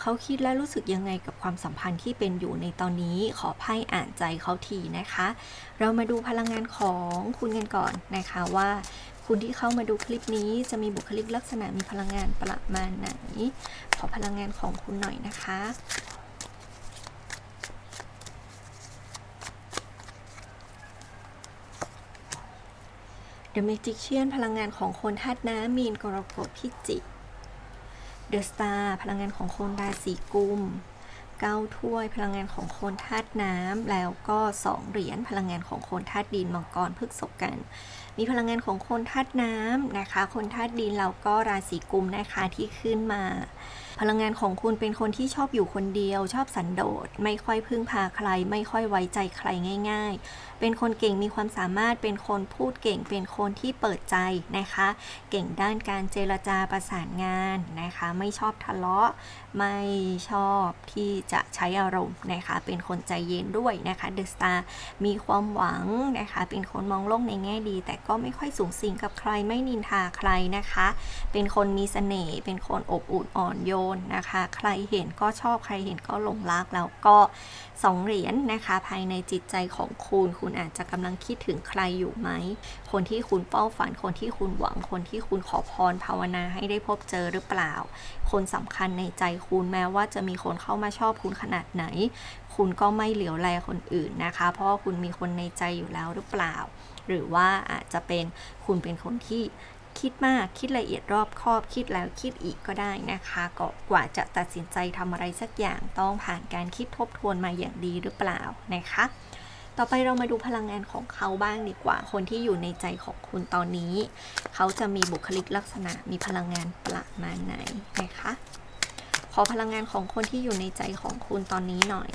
เขาคิดและรู้สึกยังไงกับความสัมพันธ์ที่เป็นอยู่ในตอนนี้ ขอไพ่อ่านใจเขาทีนะคะ เรามาดูพลังงานของคุณกันก่อนนะคะว่า คุณที่เข้ามาดูคลิปนี้จะมีบุคลิกลักษณะมีพลังงานประมาณไหน ขอพลังงานของคุณหน่อยนะคะ The Magician พลังงานของคนธาตุน้ำมีนกรกฎพิจิก เดอะสตาร์พลังงานของคนราศีกุมเก้าถ้วยพลังงานของคนธาตุน้ำแล้วก็สองเหรียญพลังงานของคนธาตุดินมังกรพฤกษบกัน มีพลังงานของคนธาตุน้ำนะคะ คนธาตุดินแล้วก็ราศีกุมนะคะที่ขึ้นมา พลังงานของคุณเป็นคนที่ชอบอยู่คนเดียว ชอบสันโดษ ไม่ค่อยพึ่งพาใคร ไม่ค่อยไว้ใจใครง่าย ๆ เป็นคนเก่งมีความสามารถเป็นคนพูดเก่ง เป็นคนที่เปิดใจนะคะ เก่งด้านการเจรจาประสานงานนะคะ ไม่ชอบทะเลาะ ไม่ชอบที่จะใช้อารมณ์นะคะ เป็นคนใจเย็นด้วยนะคะเดอะสตาร์มีความหวังนะคะ เป็นคนมองโลกในแง่ดี แต่ก็ไม่ค่อยสูงสิงกับใครไม่นินทาใครนะคะ เป็นคนมีเสน่ห์เป็นคนอบอุ่นอ่อนโยนนะคะ ใครเห็นก็ชอบใครเห็นก็หลงรักแล้วก็สองเหรียญนะคะ ภายในจิตใจของคุณ คุณอาจจะกำลังคิดถึงใครอยู่ไหม คนที่คุณเป้าฝัน คนที่คุณหวัง คนที่คุณขอพรภาวนาให้ได้พบเจอหรือเปล่า คนสำคัญในใจคุณแม้ว่าจะมีคนเข้ามาชอบคุณขนาดไหน คุณก็ไม่เหลียวแลคนอื่นนะคะ เพราะคุณมีคนในใจอยู่แล้วหรือเปล่า หรือว่าอาจจะเป็นคุณเป็นคนที่ คิดมากคิดละเอียดรอบคอบคิดแล้วคิดอีกก็ได้นะคะก็กว่าจะตัดสินใจทำอะไรสักอย่างต้องผ่านการคิดทบทวนมาอย่างดีหรือเปล่านะคะ ต่อไปเรามาดูพลังงานของเขาบ้างดีกว่า คนที่อยู่ในใจของคุณตอนนี้ เขาจะมีบุคลิกลักษณะมีพลังงานประมาณไหนนะคะ ขอพลังงานของคนที่อยู่ในใจของคุณตอนนี้หน่อย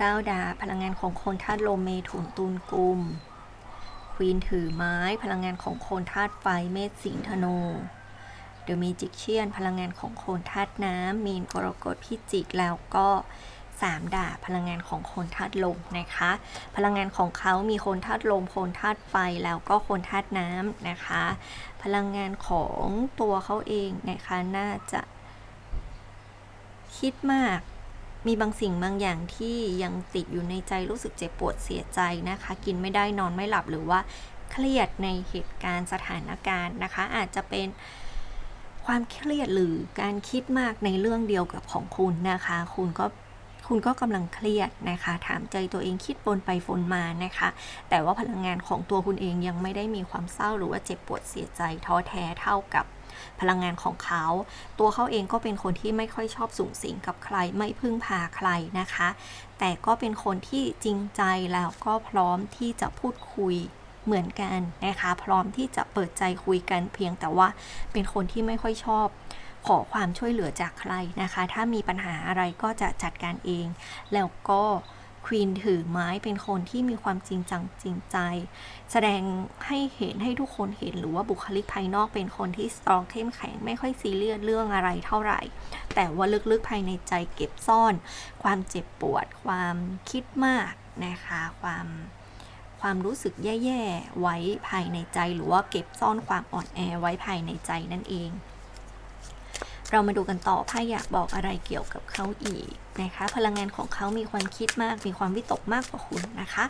ก้าดาบพลังงานของคนธาตุลมเมถุนตุลกุมควีนถือไม้พลังงานของคนธาตุไฟเมษสิงธนูเดอะเมจิกเชียนพลังงานของโคนธาตุน้ำมีนกรกฎพิจิกแล้วก็สามดาบพลังงานของโคนธาตุลมนะคะ พลังงานของเขามีโคนธาตุลมโคนธาตุไฟแล้วก็โคนธาตุน้ำนะคะ พลังงานของตัวเขาเองนะคะน่าจะคิดมาก มีบางสิ่งบางอย่างที่ยังติดอยู่ในใจรู้สึกเจ็บปวดเสียใจนะคะ กินไม่ได้นอนไม่หลับหรือว่าเครียดในเหตุการณ์สถานการณ์นะคะ อาจจะเป็นความเครียดหรือการคิดมากในเรื่องเดียวกับของคุณนะคะ คุณก็คุณก็กำลังเครียดนะคะ ถามใจตัวเองคิดวนไปวนมานะคะ แต่ว่าพลังงานของตัวคุณเองยังไม่ได้มีความเศร้าหรือว่าเจ็บปวดเสียใจท้อแท้เท่ากับ พลังงานของเขา ตัวเขาเองก็เป็นคนที่ไม่ค่อยชอบสูงสิงกับใคร ไม่พึ่งพาใครนะคะ แต่ก็เป็นคนที่จริงใจแล้วก็พร้อมที่จะพูดคุยเหมือนกันนะคะ พร้อมที่จะเปิดใจคุยกันเพียงแต่ว่าเป็นคนที่ไม่ค่อยชอบขอความช่วยเหลือจากใครนะคะ ถ้ามีปัญหาอะไรก็จะจัดการเอง แล้วก็ ควีนถือไม้เป็นคนที่มีความจริงจังจริงใจ แสดงให้เห็นให้ทุกคนเห็นหรือว่าบุคลิกภายนอกเป็นคนที่สตรองเข้มแข็งไม่ค่อยซีเรียสเรื่องอะไรเท่าไหร่ แต่ว่าลึกๆภายในใจเก็บซ่อน ความเจ็บปวด ความคิดมากนะคะ ความความรู้สึกแย่ๆไว้ภายในใจ หรือว่าเก็บซ่อนความอ่อนแอไว้ภายในใจนั่นเอง เรามาดูกันต่อไพ่อยากบอกอะไรเกี่ยวกับเขาอีกนะคะ พลังงานของเขามีความคิดมาก มีความวิตกมากกว่าคุณนะคะ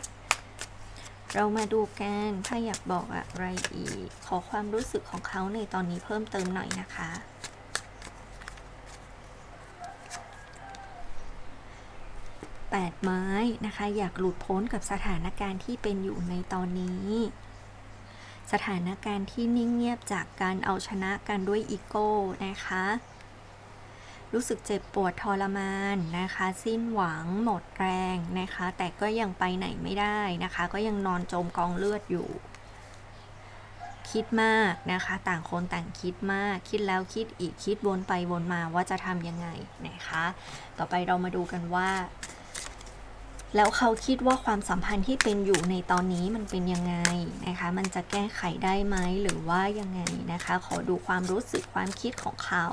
เรามาดูกันไพ่อยากบอกอะไรอีก ขอความรู้สึกของเขาในตอนนี้เพิ่มเติมหน่อยนะคะแปดไม้นะคะ อยากหลุดพ้นกับสถานการณ์ที่เป็นอยู่ในตอนนี้ สถานการณ์ที่นิ่งเงียบจากการเอาชนะกันด้วยอีโก้นะคะ รู้สึกเจ็บปวดทรมานนะคะ สิ้นหวังหมดแรงนะคะ แต่ก็ยังไปไหนไม่ได้นะคะ ก็ยังนอนจมกองเลือดอยู่คิดมากนะคะ ต่างคนต่างคิดมาก คิดแล้วคิดอีกคิดวนไปวนมาว่าจะทำยังไงนะคะ ต่อไปเรามาดูกันว่า แล้วเขาคิดว่าความสัมพันธ์ที่เป็นอยู่ในตอนนี้มันเป็นยังไงนะคะ มันจะแก้ไขได้ไหมหรือว่ายังไงนะคะ ขอดูความรู้สึกความคิดของเขา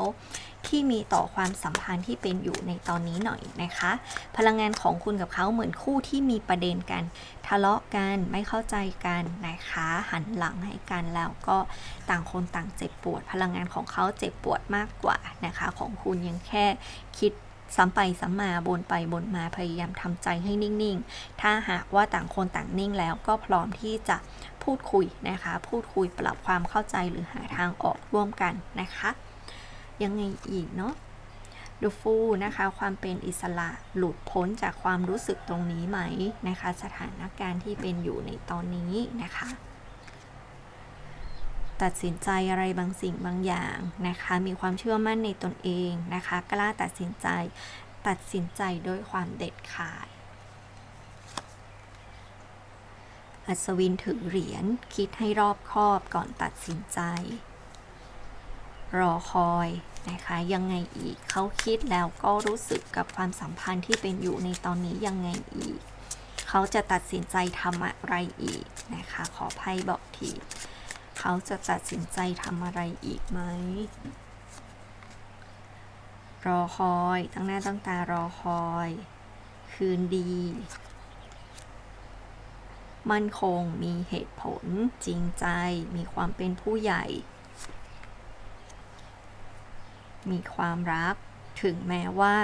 ที่มีต่อความสัมพันธ์ที่เป็นอยู่ในตอนนี้หน่อยนะคะ พลังงานของคุณกับเขาเหมือนคู่ที่มีประเด็นกัน ทะเลาะกันไม่เข้าใจกันนะคะ หันหลังให้กันแล้วก็ต่างคนต่างเจ็บปวด พลังงานของเขาเจ็บปวดมากกว่านะคะ ของคุณยังแค่คิด ซ้ำไปซ้ำมาบนไปบนมาพยายามทำใจให้นิ่งๆ ถ้าหากว่าต่างคนต่างนิ่งแล้วก็พร้อมที่จะพูดคุยนะคะ พูดคุยปรับความเข้าใจหรือหาทางออกร่วมกันนะคะ ยังไงอีกเนาะดูฟูนะคะความเป็นอิสระหลุดพ้นจากความรู้สึกตรงนี้ไหมนะคะ สถานการณ์ที่เป็นอยู่ในตอนนี้นะคะ ตัดสินใจอะไรบางสิ่งบางอย่างนะคะ มีความเชื่อมั่นในตนเองนะคะ กล้าตัดสินใจ ตัดสินใจด้วยความเด็ดขาด อัศวินถือเหรียญคิดให้รอบคอบก่อนตัดสินใจ รอคอยนะคะ ยังไงอีกเขาคิดแล้วก็รู้สึกกับความสัมพันธ์ที่เป็นอยู่ในตอนนี้ยังไงอีก เขาจะตัดสินใจทำอะไรอีกนะคะ ขอไพ่บอกที เขาจะตัดสินใจทำอะไรอีกไหม รอคอย ตั้งหน้าตั้งตารอคอย คืนดี มั่นคง มีเหตุผล จริงใจ มีความเป็นผู้ใหญ่ มีความรัก ถึงแม้ว่า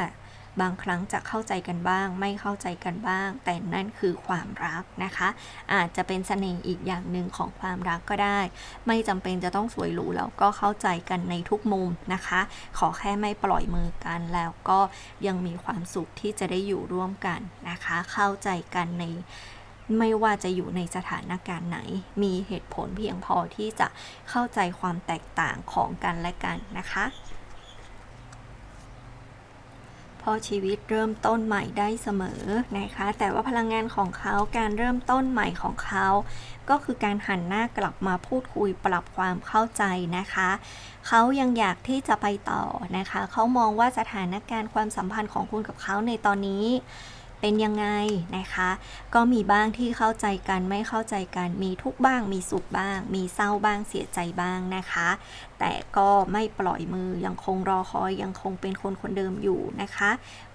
บางครั้งจะเข้าใจกันบ้าง ไม่เข้าใจกันบ้าง แต่นั่นคือความรักนะคะ อาจจะเป็นเสน่ห์อีกอย่างหนึ่งของความรักก็ได้ ไม่จำเป็นจะต้องสวยหรูแล้วก็เข้าใจกันในทุกมุมนะคะ ขอแค่ไม่ปล่อยมือกันแล้วก็ยังมีความสุขที่จะได้อยู่ร่วมกันนะคะ เข้าใจกันในไม่ว่าจะอยู่ในสถานการณ์ไหน มีเหตุผลเพียงพอที่จะเข้าใจความแตกต่างของกันและกันนะคะ เพราะชีวิตเริ่มต้นใหม่ได้เสมอนะคะ แต่ว่าพลังงานของเขาการเริ่มต้นใหม่ของเขา ก็คือการหันหน้ากลับมาพูดคุยปรับความเข้าใจนะคะ เขายังอยากที่จะไปต่อนะคะ เขามองว่าสถานการณ์ความสัมพันธ์ของคุณกับเขาในตอนนี้ เป็นยังไงนะคะ ก็มีบ้างที่เข้าใจกันไม่เข้าใจกัน มีทุกบ้าง มีสุขบ้าง มีเศร้าบ้างเสียใจบ้างนะคะ แต่ก็ไม่ปล่อยมือยังคงรอคอยยังคงเป็นคนคนเดิมอยู่นะคะ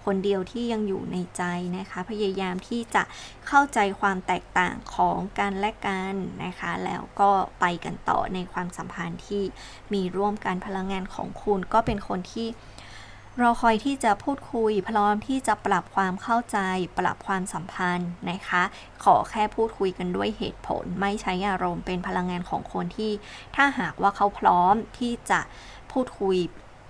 คนเดียวที่ยังอยู่ในใจนะคะ พยายามที่จะเข้าใจความแตกต่างของกันและกันนะคะ แล้วก็ไปกันต่อในความสัมพันธ์ที่มีร่วมกันพลังงานของคุณก็เป็นคนที่ รอคอยที่จะพูดคุย พร้อมที่จะปรับความเข้าใจ ปรับความสัมพันธ์นะคะ ขอแค่พูดคุยกันด้วยเหตุผล ไม่ใช้อารมณ์เป็นพลังงานของคนที่ ถ้าหากว่าเขาพร้อมที่จะพูดคุย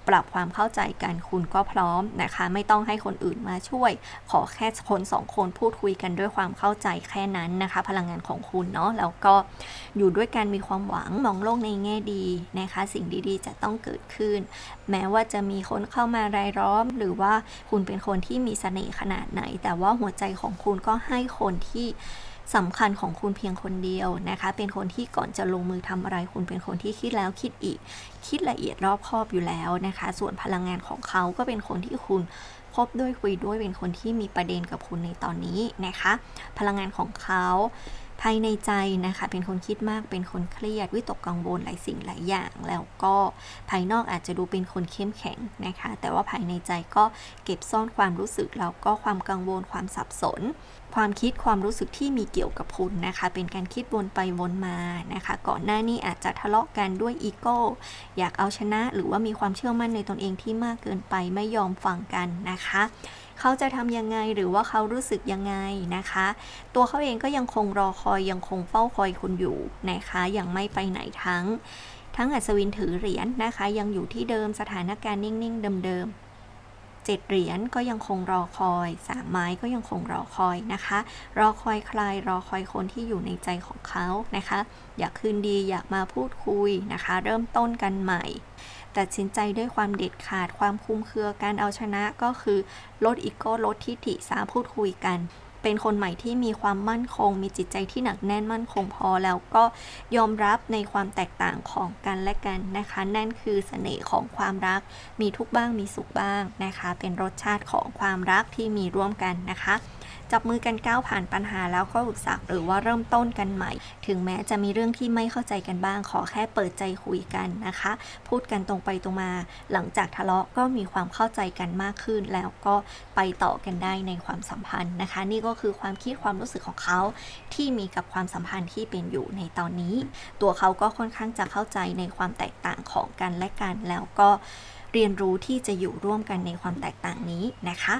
ปรับความเข้าใจกันคุณก็พร้อมนะคะ ไม่ต้องให้คนอื่นมาช่วย ขอแค่คนสองคนพูดคุยกันด้วยความเข้าใจแค่นั้นนะคะ พลังงานของคุณเนาะแล้วก็อยู่ด้วยกันมีความหวังมองโลกในแง่ดีนะคะ สิ่งดีๆ จะต้องเกิดขึ้น แม้ว่าจะมีคนเข้ามารายล้อม หรือว่าคุณเป็นคนที่มีเสน่ห์ขนาดไหน แต่ว่าหัวใจของคุณก็ให้คนที่ สำคัญของคุณเพียงคนเดียวนะคะ เป็นคนที่ก่อนจะลงมือทำอะไรคุณเป็นคนที่คิดแล้วคิดอีก คิดละเอียดรอบคอบอยู่แล้วนะคะ ส่วนพลังงานของเขาก็เป็นคนที่คุณพบด้วยคุยด้วยเป็นคนที่มีประเด็นกับคุณในตอนนี้นะคะ พลังงานของเขา ภายในใจนะคะ เป็นคนคิดมากเป็นคนเครียดวิตกกังวลหลายสิ่งหลายอย่าง แล้วก็ภายนอกอาจจะดูเป็นคนเข้มแข็งนะคะ แต่ว่าภายในใจก็เก็บซ่อนความรู้สึกแล้วก็ความกังวลความสับสน ความคิดความรู้สึกที่มีเกี่ยวกับคุณนะคะ เป็นการคิดวนไปวนมานะคะ ก่อนหน้านี้อาจจะทะเลาะกันด้วยอีโก้อยากเอาชนะ หรือว่ามีความเชื่อมั่นในตนเองที่มากเกินไปไม่ยอมฟังกันนะคะ เขาจะทำยังไงหรือว่าเขารู้สึกยังไงนะคะ ตัวเขาเองก็ยังคงรอคอยยังคงเฝ้าคอยคุณอยู่นะคะยังไม่ไปไหนทั้ง ทั้งอัศวินถือเหรียญนะคะ ยังอยู่ที่เดิมสถานการณ์นิ่ง ๆ เดิมๆเจ็ดเหรียญก็ยังคงรอคอยสามไม้ก็ยังคงรอคอยนะคะ รอคอยใครรอคอยคนที่อยู่ในใจของเขานะคะ อยากคืนดีอยากมาพูดคุยนะคะ เริ่มต้นกันใหม่ ตัดสินใจด้วยความเด็ดขาดความคุ้มเครือการเอาชนะก็คือลดอีโก้ลดทิฐิสาพูดคุยกัน เป็นคนใหม่ที่มีความมั่นคง มีจิตใจที่หนักแน่นมั่นคงพอแล้วก็ยอมรับในความแตกต่างของกันและกันนะคะ นั่นคือเสน่ห์ของความรัก มีทุกบ้างมีสุขบ้างนะคะ เป็นรสชาติของความรักที่มีร่วมกันนะคะ จับมือกันก้าวผ่านปัญหาแล้วก็อุปสรรคหรือว่าเริ่มต้นกันใหม่ ถึงแม้จะมีเรื่องที่ไม่เข้าใจกันบ้าง ขอแค่เปิดใจคุยกันนะคะ พูดกันตรงไปตรงมา หลังจากทะเลาะก็มีความเข้าใจกันมากขึ้น แล้วก็ไปต่อกันได้ในความสัมพันธ์นะคะ นี่ก็คือความคิดความรู้สึกของเขา ที่มีกับความสัมพันธ์ที่เป็นอยู่ในตอนนี้ ตัวเขาก็ค่อนข้างจะเข้าใจในความแตกต่างของกันและกันแล้วก็เรียนรู้ที่จะอยู่ร่วมกันในความแตกต่างนี้นะคะ